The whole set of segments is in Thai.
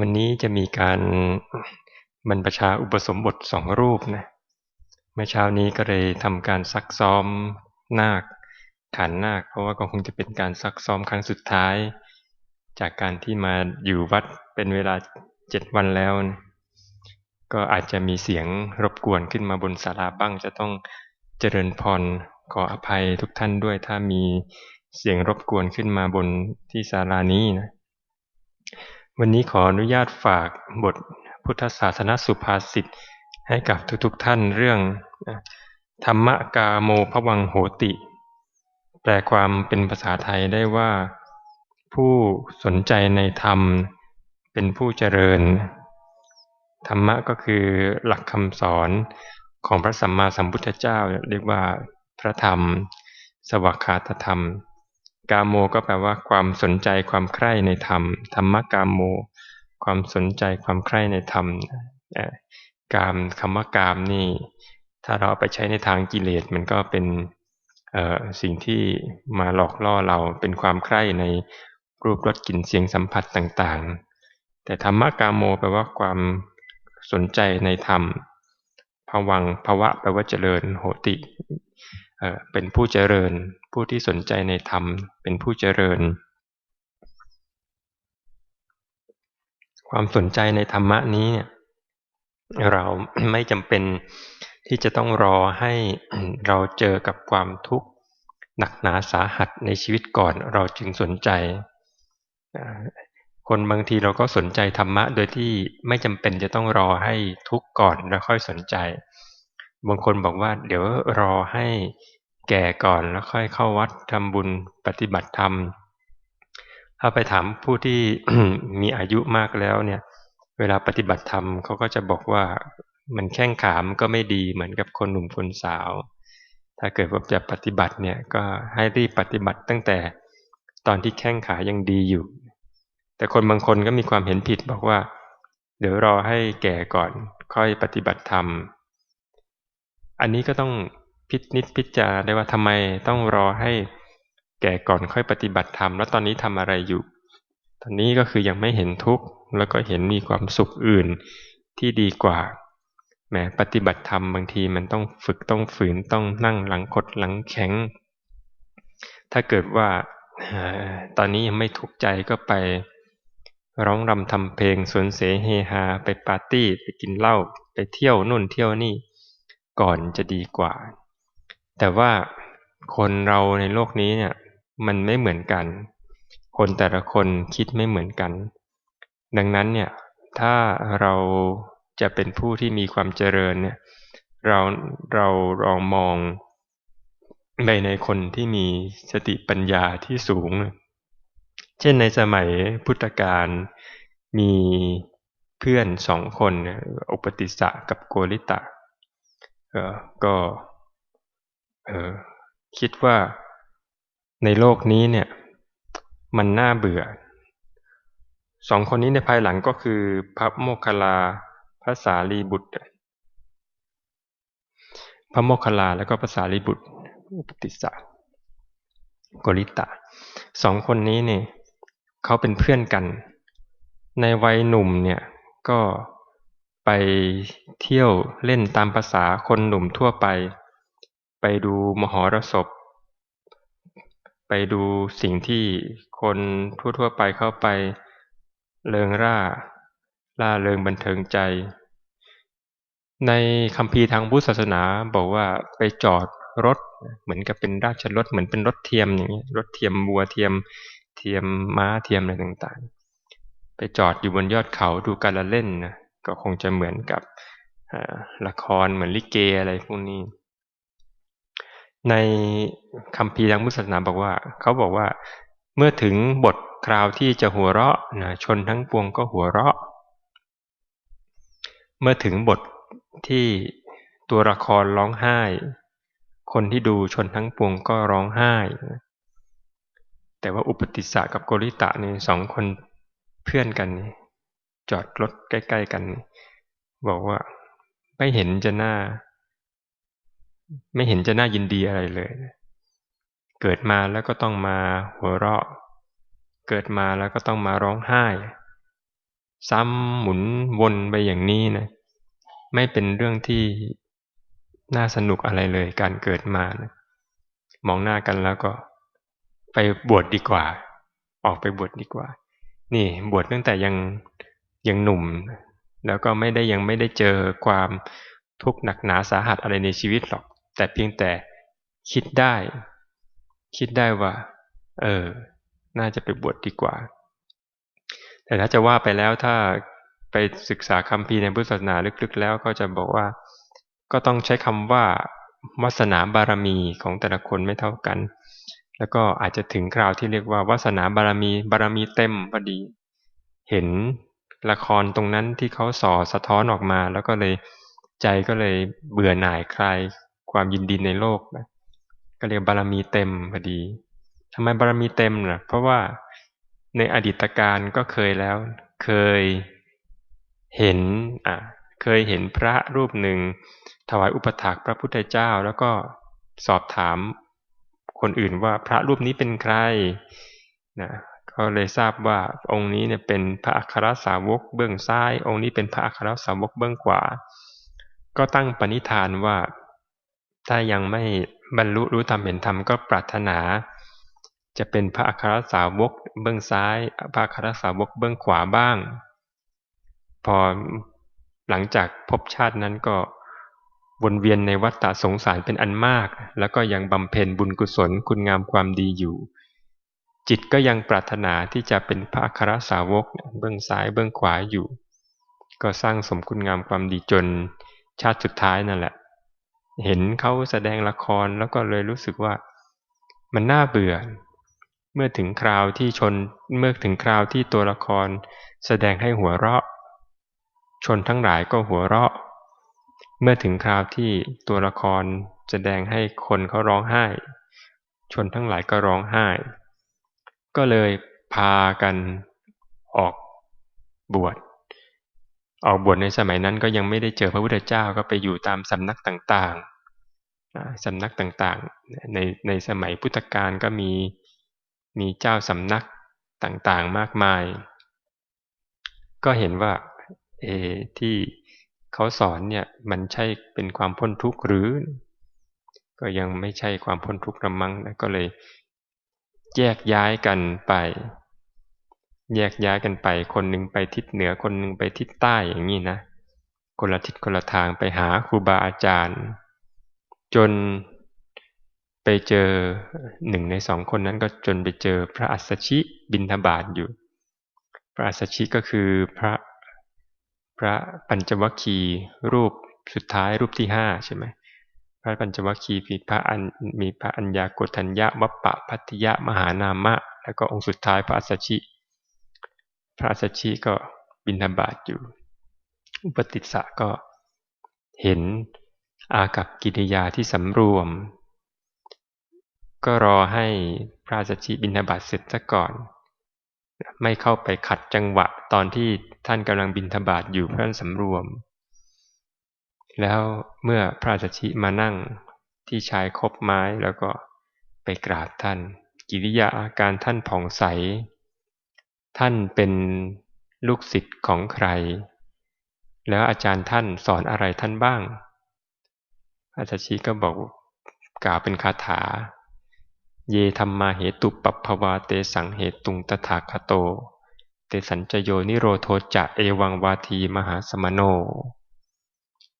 วันนี้จะมีการบรรพชาอุปสมบทสองรูปนะเมื่อเช้านี้ก็เลยทำการซักซ้อมนาคขันนาค เพราะว่าก็คงจะเป็นการซักซ้อมครั้งสุดท้าย จากการที่มาอยู่วัดเป็นเวลาเจ็ดวันแล้วนะก็อาจจะมีเสียงรบกวนขึ้นมาบนศาลาบ้างจะต้องเจริญพรขออภัยทุกท่านด้วยถ้ามีเสียงรบกวนขึ้นมาบนที่ศาลานี้นะ วันนี้ขออนุญาตฝากบทพุทธศาสนสุภาษิตให้กับทุกๆทท่านเรื่อง ธรรมกาโมภวังโหติ แปลความเป็นภาษาไทยได้ว่า ผู้สนใจในธรรมเป็นผู้เจริญ ธรรมะก็คือหลักคำสอนของพระสัมมาสัมพุทธเจ้าเรียกว่าพระธรรม สวัคาตธรรม กาโมก็แปลว่าความสนใจความใคร่ในธรรม ธรรมกาโม ความสนใจความใคร่ในธรรมกามคำว่ากามนี่ ถ้าเราไปใช้ในทางกิเลสมันก็เป็นสิ่งที่มาหลอกล่อเราเป็นความใคร่ในรูปรสกลิ่นเสียงสัมผัสต่างๆ แต่ธรรมกาโมแปลว่าความสนใจในธรรมภวังภวะแปลว่าเจริญโหติ เป็นผู้เจริญ ผู้ที่สนใจในธรรม เป็นผู้เจริญ ความสนใจในธรรมะนี้ เราไม่จำเป็นที่จะต้องรอให้เราเจอกับความทุกข์หนักหนาสาหัสในชีวิตก่อนเราจึงสนใจ คนบางทีเราก็สนใจธรรมะ โดยที่ไม่จำเป็นจะต้องรอให้ทุกข์ก่อนแล้วค่อยสนใจ บางคนบอกว่า เดี๋ยวรอให้แก่ก่อนแล้วค่อยเข้าวัดทำบุญปฏิบัติธรรม ถ้าไปถามผู้ที่มีอายุมากแล้วเนี่ย เวลาปฏิบัติธรรมเขาก็จะบอกว่ามันแข้งขามก็ไม่ดีเหมือนกับคนหนุ่มคนสาว ถ้าเกิดว่าจะปฏิบัติเนี่ยก็ให้รีบปฏิบัติตั้งแต่ตอนที่แข้งขายังดีอยู่ แต่คนบางคนก็มีความเห็นผิดบอกว่า เดี๋ยวรอให้แก่ก่อนค่อยปฏิบัติธรรม อันนี้ก็ต้องพิจนิดพิจารได้ว่าทำไมต้องรอให้แก่ก่อนค่อยปฏิบัติธรรมแล้วตอนนี้ทำอะไรอยู่ ตอนนี้ก็คือยังไม่เห็นทุกข์แล้วก็เห็นมีความสุขอื่นที่ดีกว่าแหมปฏิบัติธรรมบางทีมันต้องฝึกต้องฝืนต้องนั่งหลังคดหลังแข็ง ถ้าเกิดว่าตอนนี้ยังไม่ถูกใจก็ไปร้องรำทำเพลงสวนเสเฮฮาไปปาร์ตี้ไปกินเหล้าไปเที่ยวนู่นเที่ยวนี่ ก่อนจะดีกว่า แต่ว่าคนเราในโลกนี้เนี่ยมันไม่เหมือนกัน คนแต่ละคนคิดไม่เหมือนกัน ดังนั้นเนี่ยถ้าเราจะเป็นผู้ที่มีความเจริญเนี่ยเราเราลองมองไปในคนที่มีสติปัญญาที่สูง เช่นในสมัยพุทธกาลมีเพื่อนสองคนอุปติสสะกับโกริตะ ก็คิดว่าในโลกนี้เนี่ยมันน่าเบื่อสองคนนี้ในภายหลังก็คือพระโมคคัลลาพระสารีบุตร พระโมคคัลลาแล้วก็พระสารีบุตรอุปติสสะกริตะสองคนนี้เนี่ยเขาเป็นเพื่อนกัน ในวัยหนุ่มเนี่ยก็ ไปเที่ยวเล่นตามภาษาคนหนุ่มทั่วไป ไปดูมหรสพ ไปดูสิ่งที่คนทั่วๆไปเข้าไป เริงร่า ล่าเริงบันเทิงใจ ในคำพีทางพุทธศาสนาบอกว่าไปจอดรถเหมือนกับเป็นราชรถเหมือนเป็นรถเทียมอย่างนี้รถเทียมบัวเทียม เทียมม้าเทียมอะไรต่างๆ ไปจอดอยู่บนยอดเขาดูการละเล่นนะ ก็คงจะเหมือนกับละครเหมือนลิเกอะไรพวกนี้ ในคำพีทางพุทธศาสนาบอกว่า เขาบอกว่าเมื่อถึงบทคราวที่จะหัวเราะนะชนทั้งปวงก็หัวเราะ เมื่อถึงบทที่ตัวละครร้องไห้ คนที่ดูชนทั้งปวงก็ร้องไห้ แต่ว่าอุปติสสะกับโกริตะนี่สองคนเพื่อนกัน จอดรถใกล้ ๆ กัน บอกว่า ไม่เห็นจะน้าไม่เห็นจะน่ายินดีอะไรเลย เกิดมาแล้วก็ต้องมาหัวเราะ เกิดมาแล้วก็ต้องมาร้องไห้ ซ้ำหมุนวนไปอย่างนี้นะไม่เป็นเรื่องที่น่าสนุกอะไรเลย การเกิดมานะมองหน้ากันแล้วก็ ไปบวชดดีกว่า ออกไปบวชดดีกว่า นี่บวชตั้งแต่ยัง ยังหนุ่ม แล้วก็ไม่ได้ยังไม่ได้เจอความทุกข์หนักหนาสาหัสอะไรในชีวิตหรอก แต่เพียงแต่คิดได้ คิดได้ว่า เออ น่าจะไปบวชดดีกว่า แต่ถ้าจะว่าไปแล้วถ้าไปศึกษาคำพีในพุทธศาสนาลึกๆ แล้วก็จะบอกว่า ก็ต้องใช้คำว่าวาสนาบารมีของแต่ละคนไม่เท่ากัน แล้วก็อาจจะถึงคราวที่เรียกว่าวาสนาบารมีบารมีเต็มพอดี เห็น ละครตรงนั้นที่เขาส่อสะท้อนออกมา แล้วก็เลยใจก็เลยเบื่อหน่ายคลายความยินดีในโลกนะก็เรียกบารมีเต็มพอดีทำไมบารมีเต็มนะเพราะว่าในอดีตการก็เคยแล้ว เคยเห็นอะเคยเห็นพระรูปหนึ่ง ถวายอุปถากพระพุทธเจ้า แล้วก็สอบถามคนอื่นว่าพระรูปนี้เป็นใครนะ ก็เลยทราบว่าองค์นี้เนี่ยเป็นพระอัครสาวกเบื้องซ้าย องค์นี้เป็นพระอัครสาวกเบื้องขวา ก็ตั้งปณิธานว่า ถ้ายังไม่บรรลุรู้ธรรมเห็นธรรมก็ปรารถนา จะเป็นพระอัครสาวกเบื้องซ้าย พระอัครสาวกเบื้องขวาบ้าง พอหลังจากพบชาตินั้นก็วนเวียนในวัฏฏะสงสารเป็นอันมาก แล้วก็ยังบำเพ็ญบุญกุศลคุณงามความดีอยู่ จิตก็ยังปรารถนาที่จะเป็นพระอัครสาวกเบื้องซ้ายเบื้องขวาอยู่ ก็สร้างสมคุณงามความดีจนชาติสุดท้ายนั่นแหละ เห็นเขาแสดงละครแล้วก็เลยรู้สึกว่ามันน่าเบื่อ เมื่อถึงคราวที่ชนเมื่อถึงคราวที่ตัวละคร แสดงให้หัวเราะ ชนทั้งหลายก็หัวเราะ เมื่อถึงคราวที่ตัวละครแสดงให้คนเขาร้องไห้ ชนทั้งหลายก็ร้องไห้ ก็เลยพากันออกบวชออกบวชในสมัยนั้นก็ยังไม่ได้เจอพระพุทธเจ้าก็ไปอยู่ตามสำนักต่างๆสำนักต่างๆ ในในสมัยพุทธกาลก็มีมีเจ้าสำนักต่างๆมากมาย ก็เห็นว่าเอที่เขาสอนเนี่ยมันใช่เป็นความพ้นทุกข์หรือ ก็ยังไม่ใช่ความพ้นทุกข์ละมังนะก็เลย แยกย้ายกันไป แยกย้ายกันไป คนหนึ่งไปทิศเหนือคนหนึ่งไปทิศใต้อย่างนี้นะ คนละทิศคนละทางไปหาครูบาอาจารย์ จนไปเจอหนึ่งในสองคนนั้นก็จนไปเจอพระอัสสชิบินทบาทอยู่ พระอัสสชิก็คือพระพระปัญจวัคคีย์รูปสุดท้ายรูปที่ห้าใช่ไหม พระปัญจวัคคีย์มีพระอันมีพระอัญญาโกฏัญญะวัปปะพัทยะมหานามะ แล้วก็องค์สุดท้ายพระอัสสชิ พระอัสสชิก็บินธบาตอยู่ อุปติสสะก็เห็นอากับกิริยาที่สำรวม ก็รอให้พระอัสสชิบินธบาตเสร็จซะก่อน ไม่เข้าไปขัดจังหวะตอนที่ท่านกำลังบินทบาทอยู่เพื่อนสำรวม แล้วเมื่อพระสัชชิมานั่งที่ชายคบไม้แล้วก็ไปกราบท่าน กิริยาอาการท่านผ่องใส ท่านเป็นลูกศิษย์ของใคร แล้วอาจารย์ท่านสอนอะไรท่านบ้างพระสัชชิก็บอกกล่าวเป็นคาถา เยธรรมาเหตุปัปภวาเตสังเหตุงตถาคโต เตสัญจโยนิโรโทจะเอวังวาทีมหาสมโน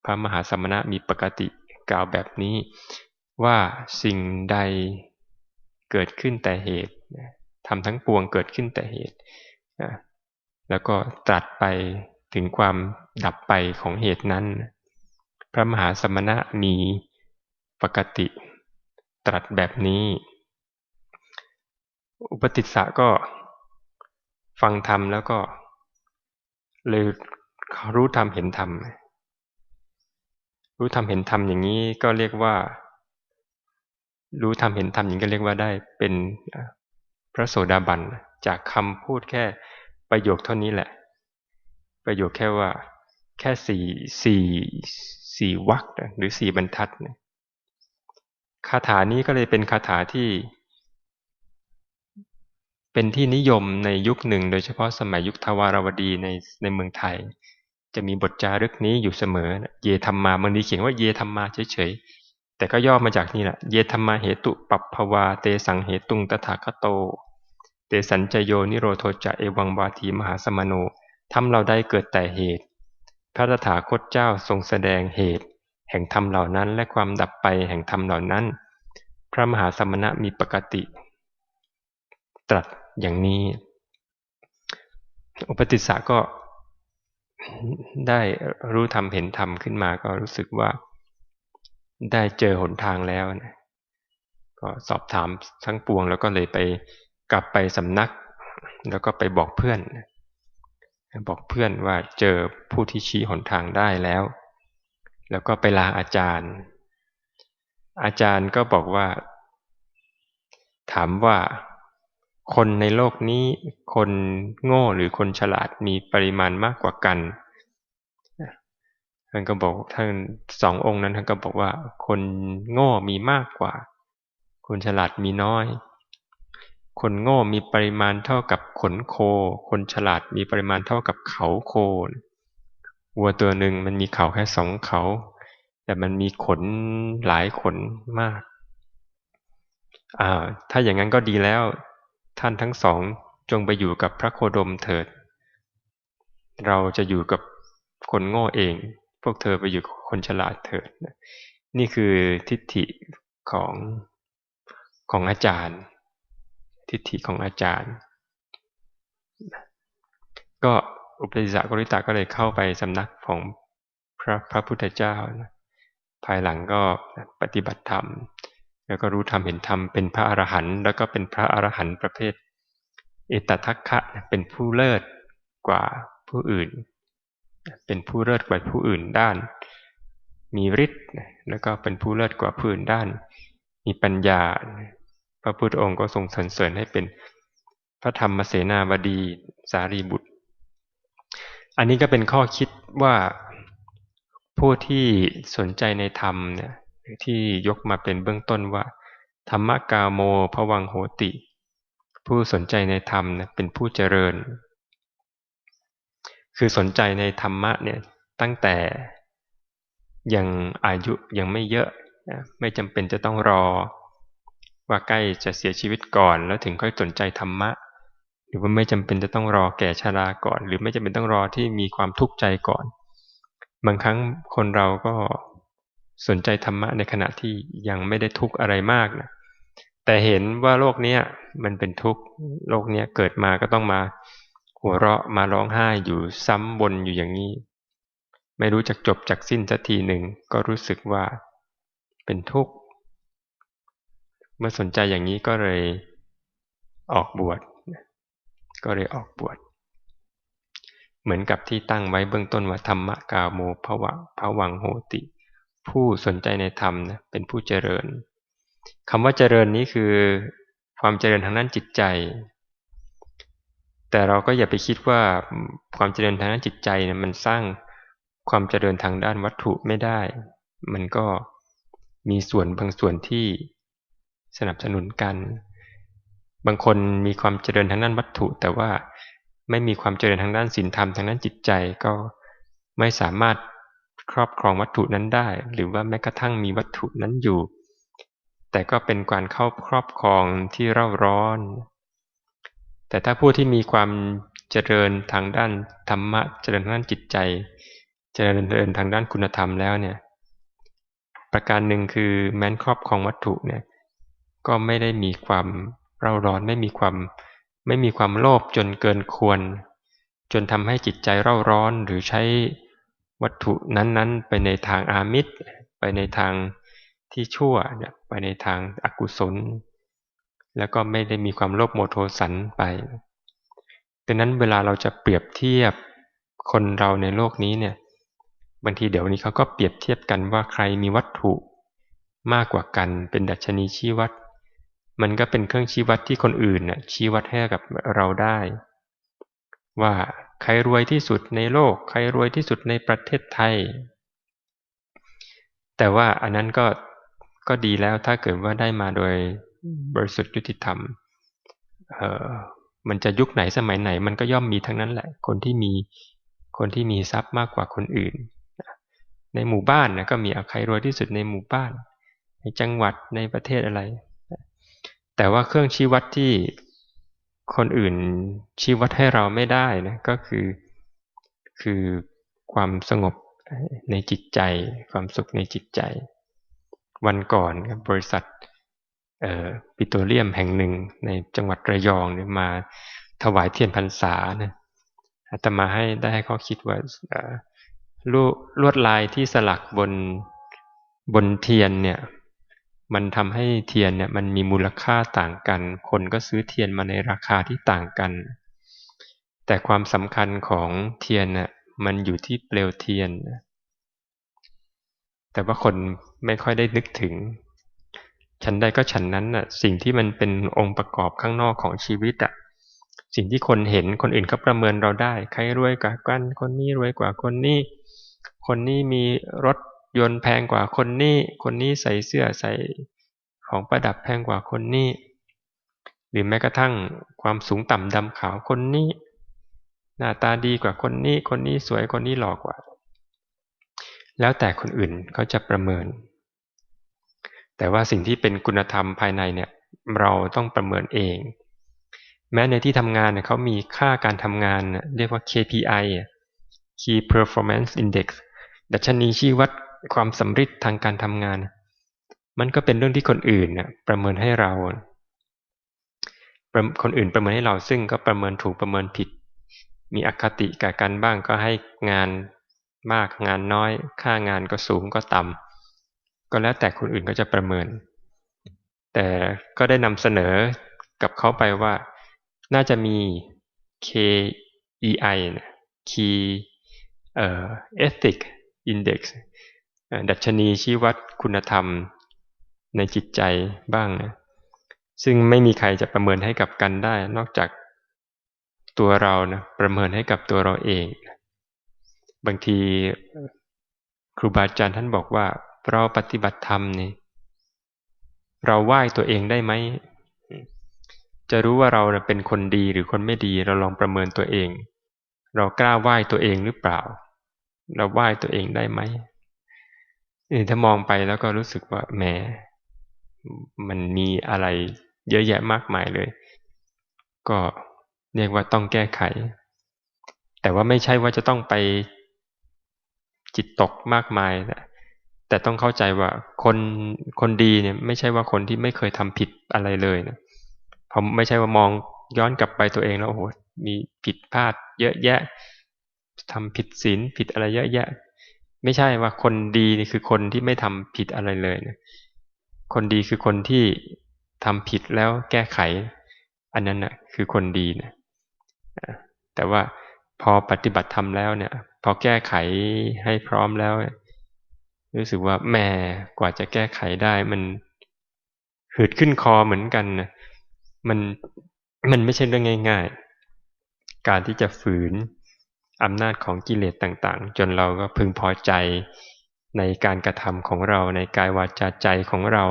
พระมหาสมณะมีปกติกล่าวแบบนี้ว่าสิ่งใดเกิดขึ้นแต่เหตุทำทั้งปวงเกิดขึ้นแต่เหตุแล้วก็ตรัสไปถึงความดับไปของเหตุนั้น พระมหาสมณะมีปกติ ตรัสแบบนี้ อุปติสสะก็ฟังธรรมแล้วก็เลยรู้ธรรมเห็นธรรม รู้ธรรมเห็นธรรมอย่างนี้ก็เรียกว่า รู้ธรรมเห็นธรรมอย่างนี้ก็เรียกว่าได้เป็นพระโสดาบันจากคำพูดแค่ประโยคเท่านี้แหละ ประโยคแค่ว่า แค่สี่สี่สี่วักหรือสี่บรรทัดคาถานี้ก็เลยเป็นคาถาที่ เป็นที่นิยมในยุคหนึ่ง โดยเฉพาะสมัยยุคทวารวดีในในเมืองไทย จะมีบทจารึกนี้อยู่เสมอ เยธรรมาบางทีเขียนว่าเยธรรมาเฉยๆ แต่ก็ย่อมาจากนี่แหละ เยธรรมาเหตุปัปภวาเตสังเหตุงตถาคโต เตสัญจโยนิโรโทจะเอวังบาทีมหาสมโนทำเราได้เกิดแต่เหตุ พระตถาคตเจ้าทรงแสดงเหตุ แห่งธรรมเหล่านั้นและความดับไปแห่งธรรมเหล่านั้น พระมหาสมณะมีปกติ ตรัสอย่างนี้ อุปติสสะก็ ได้รู้ธรรมเห็นธรรมขึ้นมาก็รู้สึกว่าได้เจอหนทางแล้วนะก็สอบถามทั้งปวงแล้วก็เลยไปกลับไปสำนัก แล้วก็ไปบอกเพื่อน บอกเพื่อนว่าเจอผู้ที่ชี้หนทางได้แล้ว แล้วก็ไปลาอาจารย์ อาจารย์ก็บอกว่า ถามว่า คนในโลกนี้คนโง่หรือคนฉลาดมีปริมาณมากกว่ากันท่านก็บอกท่านสององค์นั้นท่านก็บอกว่า คนโง่มีมากกว่า คนฉลาดมีน้อย คนโง่มีปริมาณเท่ากับขนโค คนฉลาดมีปริมาณเท่ากับเขาโควัวตัวหนึ่งมันมีเขาแค่สองเขา แต่มันมีขนหลายขนมากอ่าถ้าอย่างนั้นก็ดีแล้ว ท่านทั้งสองจงไปอยู่กับพระโคดมเถิด เราจะอยู่กับคนโง่เอง พวกเธอไปอยู่กับคนฉลาดเถิด นี่คือทิฏฐิของของอาจารย์ ทิฏฐิของอาจารย์ ก็อุปติสสะกริตาก็เลยเข้าไปสำนักของพระพระพุทธเจ้า ภายหลังก็ปฏิบัติธรรม แล้วก็รู้ธรรมเห็นธรรมเป็นพระอรหันต์แล้วก็เป็นพระอรหันต์ประเภท เอตทัคคะเป็นผู้เลิศกว่าผู้อื่น เป็นผู้เลิศกว่าผู้อื่นด้าน มีฤทธิ์แล้วก็เป็นผู้เลิศกว่าผู้อื่นด้าน มีปัญญา พระพุทธองค์ก็ทรงสรรเสริญให้เป็นพระธรรมเสนาบดีสารีบุตร อันนี้ก็เป็นข้อคิดว่าผู้ที่สนใจในธรรมเนี่ย ที่ยกมาเป็นเบื้องต้นว่า ธรรมกาโมภวังโหติ ผู้สนใจในธรรมเป็นผู้เจริญ คือสนใจในธรรมะเนี่ยตั้งแต่ยังอายุยังไม่เยอะไม่จำเป็นจะต้องรอ ว่าใกล้จะเสียชีวิตก่อน แล้วถึงค่อยสนใจธรรมะ หรือว่าไม่จำเป็นจะต้องรอแก่ชราก่อน หรือไม่จำเป็นต้องรอที่มีความทุกข์ใจก่อน บางครั้งคนเราก็ สนใจธรรมะในขณะที่ยังไม่ได้ทุกข์อะไรมากนะแต่เห็นว่าโลกนี้มันเป็นทุกข์โลกนี้เกิดมาก็ต้องมาหัวเราะมาร้องไห้อยู่ซ้ำบนอยู่อย่างนี้ ไม่รู้จักจบจากสิ้นสักทีหนึ่งก็รู้สึกว่าเป็นทุกข์ เมื่อสนใจอย่างนี้ก็เลยออกบวชก็เลยออกบวชเหมือนกับที่ตั้งไว้เบื้องต้นว่าธรรมะกาโมภวะภวังโหติ ผู้สนใจในธรรมนะเป็นผู้เจริญคำว่าเจริญนี้คือ ความเจริญทางด้านจิตใจ แต่เราก็อย่าไปคิดว่าความเจริญทางด้านจิตใจนี่ยมันสร้างความเจริญทางด้านวัตถุไม่ได้ มันก็มีส่วนบางส่วนที่สนับสนุนกัน บางคนมีความเจริญทางด้านวัตถุ แต่ว่าไม่มีความเจริญทางด้านศีลธรรมทางด้านจิตใจก็ไม่สามารถ ครอบครองวัตถุนั้นได้ หรือว่าแม้กระทั่งมีวัตถุนั้นอยู่ แต่ก็เป็นการเข้าครอบครองที่เร่าร้อน แต่ถ้าผู้ที่มีความเจริญทางด้านธรรมะ เจริญทางด้านจิตใจ เจริญเดินทางด้านคุณธรรมแล้วเนี่ย ประการหนึ่งคือแม้นครอบครองวัตถุเนี่ย ก็ไม่ได้มีความเร่าร้อนไม่มีความไม่มีความโลภจนเกินควร จนทำให้จิตใจเร่าร้อนหรือใช้ วัตถุนั้นๆ ไปในทางอามิตร ไปในทางที่ชั่วไปในทางอากุศล แล้วก็ไม่ได้มีความโลภโมโทสันไปดังนั้นเวลาเราจะเปรียบเทียบคนเราในโลกนี้เนี่ยบางทีเดี๋ยวนี้เขาก็เปรียบเทียบกันว่าใครมีวัตถุมากกว่ากันเป็นดัชนีชี้วัด มันก็เป็นเครื่องชี้วัดที่คนอื่นน่ะชี้วัดให้กับเราได้ ว่า ใครรวยที่สุดในโลก ใครรวยที่สุดในประเทศไทย แต่ว่าอันนั้นก็ก็ดีแล้วถ้าเกิดว่าได้มาโดยบริสุทธิ์ยุติธรรมเออมันจะยุคไหนสมัยไหน มันก็ย่อมมีทั้งนั้นแหละ คนที่มีคนที่มีทรัพย์มากกว่าคนอื่น ในหมู่บ้านนะก็มีใครรวยที่สุดในหมู่บ้าน ในจังหวัดในประเทศอะไร แต่ว่าเครื่องชี้วัดที่ คนอื่นชี้วัดให้เราไม่ได้นะก็คือ คือความสงบในจิตใจ ความสุขในจิตใจ วันก่อนบริษัทปิโตรเลียมแห่งหนึ่งในจังหวัดระยองเนี่ยมาถวายเทียนพรรษานะอาตมาให้ได้ให้เขาคิดว่าลวดลายที่สลักบนบนเทียนเนี่ย มันทำให้เทียนเนี่ยมันมีมูลค่าต่างกัน คนก็ซื้อเทียนมาในราคาที่ต่างกัน แต่ความสำคัญของเทียนน่ะมันอยู่ที่เปลวเทียน แต่ว่าคนไม่ค่อยได้นึกถึง ฉันใดก็ฉันนั้นน่ะสิ่งที่มันเป็นองค์ประกอบข้างนอกของชีวิตอะสิ่งที่คนเห็นคนอื่นเขาประเมินเราได้ ใครรวยกว่ากัน คนนี้รวยกว่าคนนี้ คนนี้มีรถ ยนต์แพงกว่าคนนี้ คนนี้ใส่เสื้อใส่ของประดับแพงกว่าคนนี้ หรือแม้กระทั่งความสูงต่ำดำขาวคนนี้ หน้าตาดีกว่าคนนี้ คนนี้สวยคนนี้หล่อกว่า แล้วแต่คนอื่นเขาจะประเมิน แต่ว่าสิ่งที่เป็นคุณธรรมภายในเนี่ยเราต้องประเมินเอง แม้ในที่ทำงานเนี่ยเขามีค่าการทำงานเรียกว่า KPI Key Performance Index ดัชนีชี้วัด ความสำเร็จทางการทำงาน มันก็เป็นเรื่องที่คนอื่นนะประเมินให้เรา คนอื่นประเมินให้เราซึ่งก็ประเมินถูกประเมินผิด มีอคติกับกันบ้างก็ให้งานมากงานน้อย ค่างานก็สูงก็ต่ำก็แล้วแต่คนอื่นก็จะประเมิน แต่ก็ได้นำเสนอกับเขาไปว่า น่าจะมี KEI Key เอ่อ Ethic Index ดัชนีชี้วัดคุณธรรมในจิตใจบ้างนะซึ่งไม่มีใครจะประเมินให้กับกันได้ นอกจากตัวเรานะประเมินให้กับตัวเราเอง บางทีครูบาอาจารย์ท่านบอกว่า เราปฏิบัติธรรมนี่เราไหว้ตัวเองได้ไหมจะรู้ว่าเราเป็นคนดีหรือคนไม่ดีเราลองประเมินตัวเอง เรากล้าไหว้ตัวเองหรือเปล่า เราไหว้ตัวเองได้ไหม ถ้ามองไปแล้วก็รู้สึกว่าแหมมันมีอะไรเยอะแยะมากมายเลย ก็เรียกว่าต้องแก้ไข แต่ว่าไม่ใช่ว่าจะต้องไปจิตตกมากมายแต่ต้องเข้าใจว่าคนคนดีเนี่ย ไม่ใช่ว่าคนที่ไม่เคยทำผิดอะไรเลยนะผมไม่ใช่ว่ามองย้อนกลับไปตัวเองแล้วโอ้โหมีผิดพลาดเยอะแยะทำผิดศีลผิดอะไรเยอะแยะ ไม่ใช่ว่าคนดีนี่คือคนที่ไม่ทำผิดอะไรเลยนะคนดีคือคนที่ทำผิดแล้วแก้ไข อันนั้นน่ะคือคนดีนะแต่ว่าพอปฏิบัติทำแล้วเนี่ย พอแก้ไขให้พร้อมแล้ว รู้สึกว่าแม่กว่าจะแก้ไขได้มันหืดขึ้นคอเหมือนกันนะมันมันไม่ใช่เรื่องง่าย ๆ การที่จะฝืน อำนาจของกิเลสต่างๆ จนเราก็พึงพอใจในการกระทำของเราในกายวาจาใจของเรา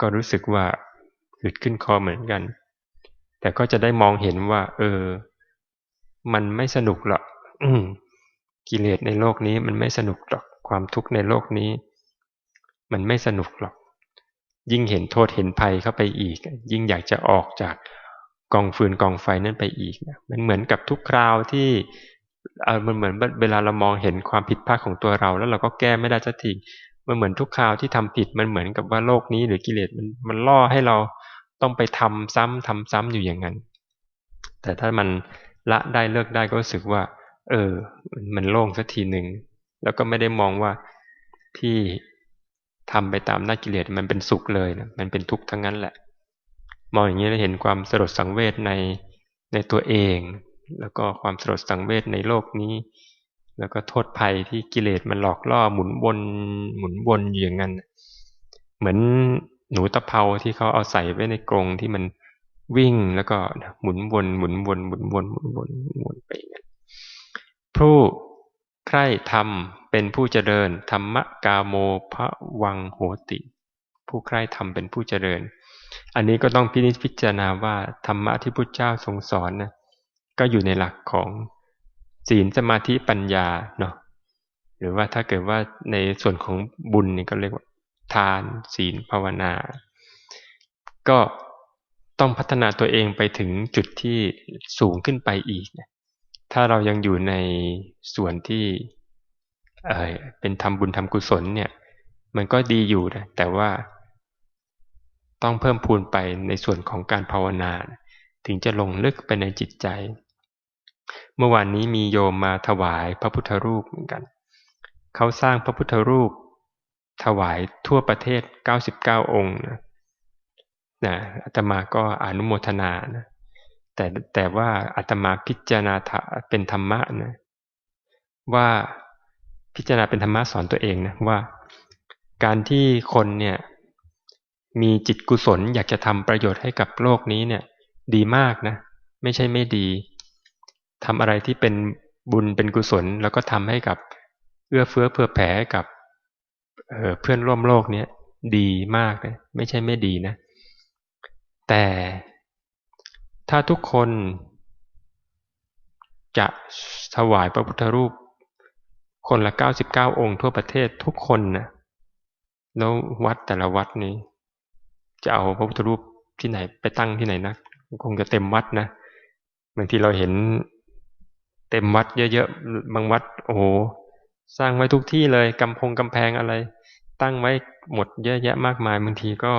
ก็รู้สึกว่าหืดขึ้นคอเหมือนกัน แต่ก็จะได้มองเห็นว่า เออ มันไม่สนุกหรอกกิเลสในโลกนี้มันไม่สนุกหรอกความทุกข์ในโลกนี้ มันไม่สนุกหรอก ยิ่งเห็นโทษเห็นภัยเข้าไปอีก ยิ่งอยากจะออกจากกองฟืนกองไฟนั่นไปอีกมันเหมือนกับทุกคราวที่ มันเหมือนเวลาเรามองเห็นความผิดพลาดของตัวเรา แล้วเราก็แก้ไม่ได้สักทีมันเหมือนทุกคราวที่ทำผิดมันเหมือนกับว่าโลกนี้หรือกิเลสมันมันล่อให้เราต้องไปทำซ้ำทำซ้ำอยู่อย่างนั้น แต่ถ้ามันละได้เลิกได้ก็รู้สึกว่า เออ มันโล่งสักทีหนึ่งแล้วก็ไม่ได้มองว่าที่ทำไปตามหน้ากิเลสมันเป็นสุขเลยนะมันเป็นทุกข์ทั้งนั้นแหละ มองอย่างนี้แล้วเห็นความสลดสังเวชในในตัวเอง แล้วก็ความสลดสังเวชในโลกนี้ แล้วก็โทษภัยที่กิเลสมันหลอกล่อหมุนวนหมุนวนอยู่อย่างนั้น เหมือนหนูตะเภาที่เขาเอาใส่ไว้ในกรงที่มันวิ่งแล้วก็หมุนวนหมุนวนหมุนวนหมุนวนหมุนวนไปอย่างนั้นผู้ใคร่ธรรมเป็นผู้เจริญธรรมกาโมพระวังโหติ ผู้ใคร่ธรรมเป็นผู้เจริญ อันนี้ก็ต้องพินิจพิจารณาว่าธรรมะที่พุทธเจ้าทรงสอนนะ ก็อยู่ในหลักของศีลสมาธิปัญญาเนาะหรือว่าถ้าเกิดว่าในส่วนของบุญนี่ก็เรียกว่า ทานศีลภาวนา ก็ต้องพัฒนาตัวเองไปถึงจุดที่สูงขึ้นไปอีก ถ้าเรายังอยู่ในส่วนที่เเป็นทำบุญทำกุศลเนี่ย มันก็ดีอยู่นะแต่ว่าต้องเพิ่มพูนไปในส่วนของการภาวนา ถึงจะลงลึกไปในจิตใจ เมื่อวานนี้มีโยมมาถวายพระพุทธรูปเหมือนกัน เขาสร้างพระพุทธรูป ถวายทั่วประเทศ 99 องค์นะนะอาตมาก็อนุโมทนานะแต่แต่ว่าอาตมาพิจารณาเป็นธรรมะนะว่าพิจารณาเป็นธรรมะสอนตัวเองนะว่า การที่คนเนี่ยมีจิตกุศลอยากจะทำประโยชน์ให้กับโลกนี้เนี่ย ดีมากนะ ไม่ใช่ไม่ดี ทำอะไรที่เป็นบุญเป็นกุศล แล้วก็ทำให้กับเอื้อเฟื้อเผื่อแผ่กับเเพื่อนร่วมโลกเนี้ยดีมากนะไม่ใช่ไม่ดีนะ แต่ถ้าทุกคนจะถวายพระพุทธรูป คนละ 99 องค์ทั่วประเทศทุกคนนะแล้ววัดแต่ละวัดนี้ จะเอาพระพุทธรูปที่ไหนไปตั้งที่ไหนนะคงจะเต็มวัดนะบางทีเราเห็น เต็มวัดเยอะๆ บางวัด โอ้โห สร้างไว้ทุกที่เลย กำพงกำแพงอะไร ตั้งไว้หมดเยอะแยะมากมายบางทีก็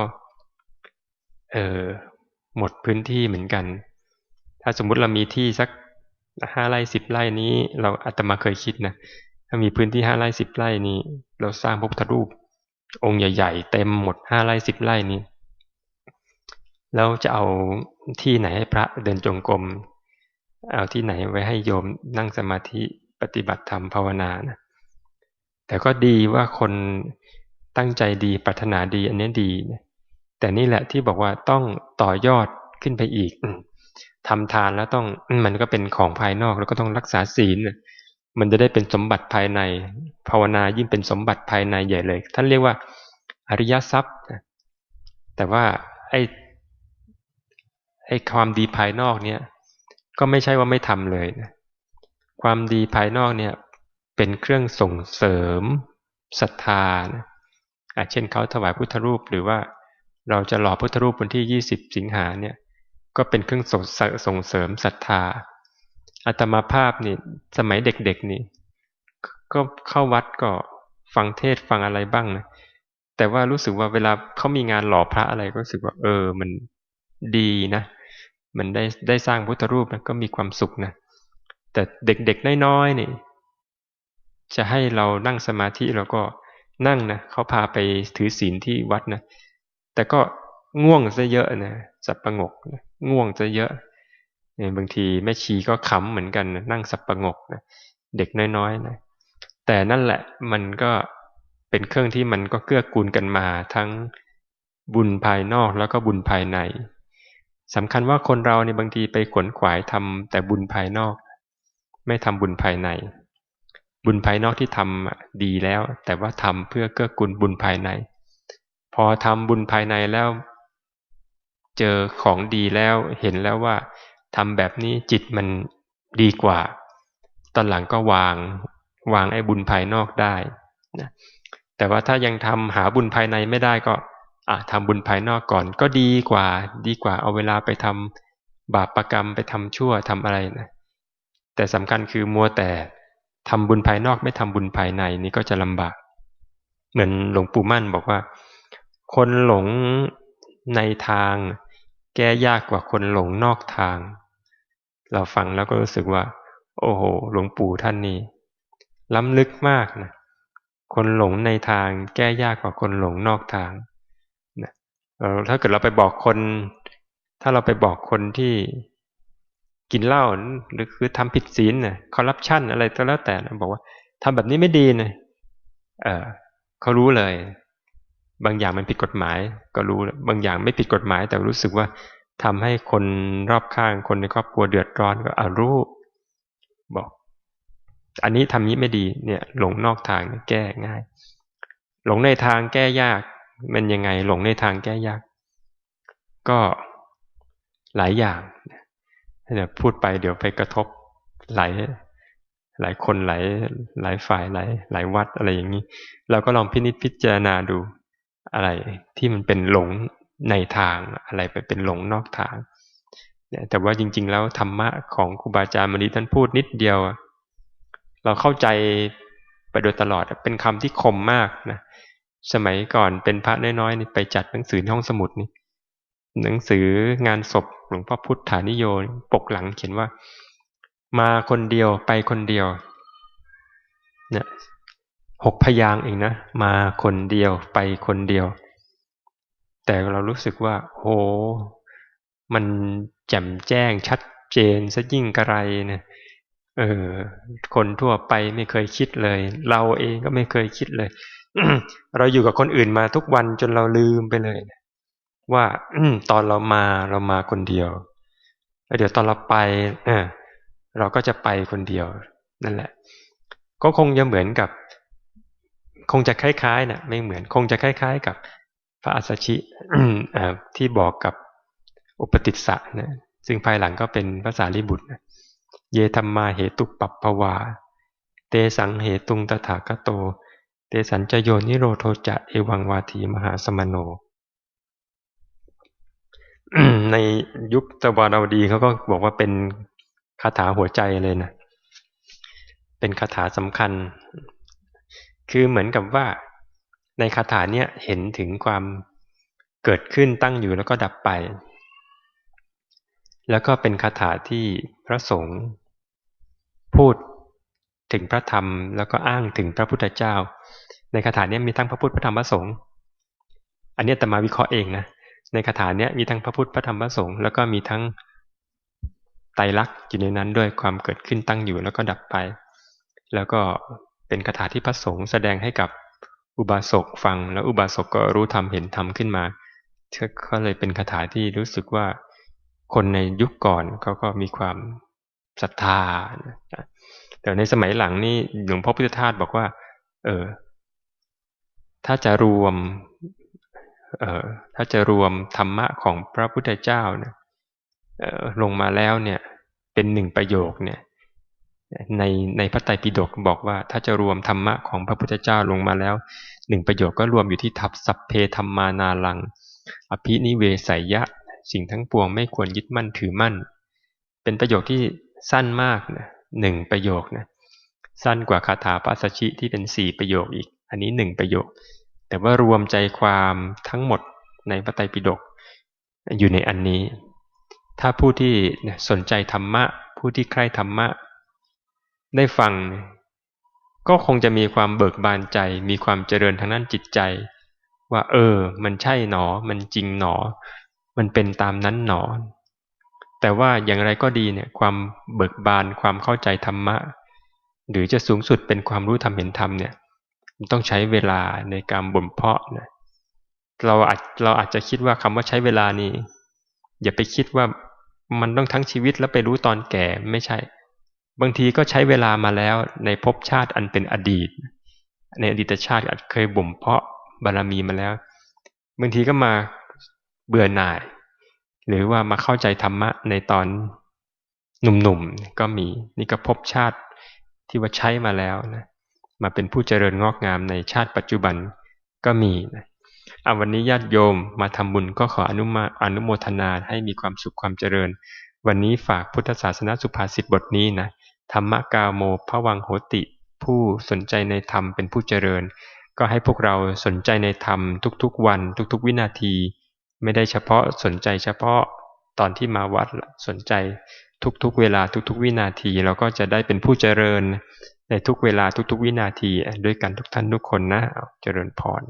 เออหมดพื้นที่เหมือนกัน ถ้าสมมุติเรามีที่สักห้าไร่สิบไร่นี้ เราอาตมาเคยคิดนะ ถ้ามีพื้นที่ห้าไร่สิบไร่นี้ เราสร้างพระพุทธรูป องค์ใหญ่ ๆ เต็มหมดห้าไร่สิบไร่นี้แล้วจะเอาที่ไหนให้พระเดินจงกรม เอาที่ไหนไว้ให้โยมนั่งสมาธิปฏิบัติธรรมภาวนานะแต่ก็ดีว่าคนตั้งใจดีปรารถนาดีอันนี้ดีแต่นี่แหละที่บอกว่าต้องต่อยอดขึ้นไปอีกทำทานแล้วต้องมันก็เป็นของภายนอกแล้วก็ต้องรักษาศีลมันจะได้เป็นสมบัติภายใน ภาวนายิ่งเป็นสมบัติภายในใหญ่เลย ท่านเรียกว่า อริยทรัพย์ แต่ว่าไอ้ไอ้ความดีภายนอกเนี่ย ก็ไม่ใช่ว่าไม่ทำเลยนะความดีภายนอกเนี่ยเป็นเครื่องส่งเสริมศรัทธานะเช่นเขาถวายพุทธรูปหรือว่าเราจะหล่อพุทธรูปวันที่ 20 สิงหาเนี่ยก็เป็นเครื่องส่งส่งเสริมศรัทธาอัตมาภาพนี่สมัยเด็กๆนี่ก็เข้าวัดก็ฟังเทศฟังอะไรบ้างนะแต่ว่ารู้สึกว่าเวลาเขามีงานหล่อพระอะไรก็รู้สึกว่าเออมันดีนะ มันได้ได้สร้างพุทธรูปนะก็มีความสุขนะแต่เด็กๆน้อยๆนี่จะให้เรานั่งสมาธิเราก็นั่งนะเขาพาไปถือศีลที่วัดนะแต่ก็ง่วงซะเยอะนะสับประงกนะง่วงซะเยอะเนี่ยบางทีแม่ชีก็ขำเหมือนกันนะนั่งสับประงกนะเด็กน้อยๆนะแต่นั่นแหละมันก็เป็นเครื่องที่มันก็เกื้อกูลกันมาทั้งบุญภายนอกแล้วก็บุญภายใน สำคัญว่าคนเราในบางทีไปขวนขวายทำแต่บุญภายนอก ไม่ทำบุญภายใน บุญภายนอกที่ทำดีแล้ว แต่ว่าทำเพื่อเกื้อกูลบุญภายใน พอทำบุญภายในแล้ว เจอของดีแล้วเห็นแล้วว่าทำแบบนี้จิตมันดีกว่า ตอนหลังก็วางวางไอ้บุญภายนอกได้นะแต่ว่าถ้ายังทำหาบุญภายในไม่ได้ก็ ทำบุญภายนอกก่อนก็ดีกว่า ดีกว่าเอาเวลาไปทำบาปประกรรมไปทำชั่วทำอะไรนะแต่สำคัญคือมัวแต่ทำบุญภายนอกไม่ทำบุญภายในนี่ก็จะลำบาก เหมือนหลวงปู่มั่นบอกว่า คนหลงในทาง แก้ยากกว่าคนหลงนอกทาง เราฟังแล้วก็รู้สึกว่า โอ้โหหลวงปู่ท่านนี้ล้ำลึกมากนะคนหลงในทางแก้ยากกว่าคนหลงนอกทาง ถ้าเกิดเราไปบอกคน ถ้าเราไปบอกคนที่กินเหล้าหรือคือทำผิดศีลน่ะคอร์รัปชันอะไรก็แล้วแต่นะบอกว่าทำแบบนี้ไม่ดีนะเออเขารู้เลย บางอย่างมันผิดกฎหมาย ก็รู้บางอย่างไม่ผิดกฎหมาย แต่รู้สึกว่าทำให้คนรอบข้างคนในครอบครัวเดือดร้อนก็อารู้ บอก อันนี้ทำนี้ไม่ดีเนี่ย หลงนอกทางแก้ง่าย หลงในทางแก้ยาก มันยังไงหลงในทางแก้ยาก ก็หลายอย่างเดี๋ยวพูดไปเดี๋ยวไปกระทบหลายหลายคนหลายหลายฝ่ายหลายหลายวัดอะไรอย่างนี้ เราก็ลองพินิจพิจารณาดูอะไรที่มันเป็นหลงในทางอะไรไปเป็นหลงนอกทางแต่ว่าจริง ๆ แล้วธรรมะของครูบาอาจารย์มณีท่านพูดนิดเดียว เราเข้าใจไปโดยตลอดเป็นคำที่คมมากนะ สมัยก่อนเป็นพระน้อยๆนี่ไปจัดหนังสือห้องสมุดนี่หนังสืองานศพหลวงพ่อพุทธานิโยปกหลังเขียนว่า มาคนเดียวไปคนเดียวเนี่ยหกพยางเองนะมาคนเดียวไปคนเดียว แต่เรารู้สึกว่า โห มันแจ่มแจ้งชัดเจนซะยิ่งกระไรนี่ยเออคนทั่วไปไม่เคยคิดเลย เราเองก็ไม่เคยคิดเลย เราอยู่กับคนอื่นมาทุกวันจนเราลืมไปเลยว่าตอนเรามาเรามาคนเดียวแล้วเดี๋ยวตอนเราไปเราก็จะไปคนเดียว นั่นแหละ ก็คงจะเหมือนกับ คงจะคล้ายๆนะไม่เหมือน คงจะคล้าย ๆ กับพระอัสสชิที่บอกกับอุปติสสะนะซึ่งภายหลังก็เป็นภาษาลิบุตรนะเยธรรมมาเหตุปัปปวา เตสังเหตุงตถาคโต เตสัญจโยนิโรโทจะเอวังวาทีมหาสมโน ในยุคตะวันอดีเขาก็บอกว่าเป็นคาถาหัวใจเลยนะ เป็นคาถาสำคัญ คือเหมือนกับว่าในคาถาเนี้ยเห็นถึงความเกิดขึ้นตั้งอยู่แล้วก็ดับไป แล้วก็เป็นคาถาที่พระสงฆ์พูด ถึงพระธรรม แล้วก็อ้างถึงพระพุทธเจ้า ในคาถานี้มีทั้งพระพุทธพระธรรมพระสงฆ์อันนี้แต่มาวิเคราะห์เองนะในคาถานี้มีทั้งพระพุทธพระธรรมพระสงฆ์แล้วก็มีทั้งไตรลักษณ์อยู่ในนั้นด้วยความเกิดขึ้นตั้งอยู่แล้วก็ดับไป แล้วก็เป็นคาถาที่พระสงฆ์แสดงให้กับอุบาสกฟัง แล้วอุบาสกก็รู้ธรรมเห็นธรรมขึ้นมาก็เลยเป็นคาถาที่รู้สึกว่าคนในยุคก่อนเขาก็มีความศรัทธา แต่ในสมัยหลังนี่หลวงพ่อพุทธทาสบอกว่า เออ ถ้าจะรวม เออถ้าจะรวมธรรมะของพระพุทธเจ้าเนี่ยลงมาแล้วเนี่ย เป็นหนึ่งประโยคเนี่ย ในในพระไตรปิฎกบอกว่า ถ้าจะรวมธรรมะของพระพุทธเจ้าลงมาแล้วหนึ่งประโยคก็รวมอยู่ที่ทับสัพเพธรรมานาลัง อภินิเวสยะสิ่งทั้งปวงไม่ควรยึดมั่นถือมั่น เป็นประโยคที่สั้นมากนะ หนึ่งประโยคนะสั้นกว่าคาถาปัสชิที่เป็นสี่ประโยคอีก อันนี้หนึ่งประโยค แต่ว่ารวมใจความทั้งหมดในพระไตรปิฎกอยู่ในอันนี้ ถ้าผู้ที่สนใจธรรมะ ผู้ที่ใคร่ธรรมะ ได้ฟัง ก็คงจะมีความเบิกบานใจ มีความเจริญทางนั้นจิตใจ ว่าเออ มันใช่หนอ มันจริงหนอ มันเป็นตามนั้นหนอ แต่ว่าอย่างไรก็ดีเนี่ยความเบิกบานความเข้าใจธรรมะ หรือจะสูงสุดเป็นความรู้ธรรมเห็นธรรมเนี่ยมันต้องใช้เวลาในการบ่มเพาะนะเราอาจเราอาจจะคิดว่าคำว่าใช้เวลานี่อย่าไปคิดว่ามันต้องทั้งชีวิตแล้วไปรู้ตอนแก่ไม่ใช่ บางทีก็ใช้เวลามาแล้วในภพชาติอันเป็นอดีต ในอดีตชาติอาจเคยบ่มเพาะบารรมีมาแล้ว บางทีก็มาเบื่อหน่าย หรือว่ามาเข้าใจธรรมะในตอนหนุ่มๆก็มีนี่ก็พบชาติที่ว่าใช้มาแล้วนะมาเป็นผู้เจริญงอกงามในชาติปัจจุบันก็มีนะอาวันนี้ญาติโยมมาทำบุญก็ขออนุมาอนุโมทนาให้มีความสุขความเจริญ วันนี้ฝากพุทธศาสนาสุภาษิตบทนี้นะธรรมกาโมพระวังโหติ ผู้สนใจในธรรมเป็นผู้เจริญ ก็ให้พวกเราสนใจในธรรมทุกๆวันทุกๆ วินาที ไม่ได้เฉพาะสนใจเฉพาะตอนที่มาวัดสนใจทุกๆเวลาทุกๆ วินาทีเราก็จะได้เป็นผู้เจริญในทุกเวลาทุกๆ วินาทีด้วยกันทุกท่านทุกคนนะเจริญพร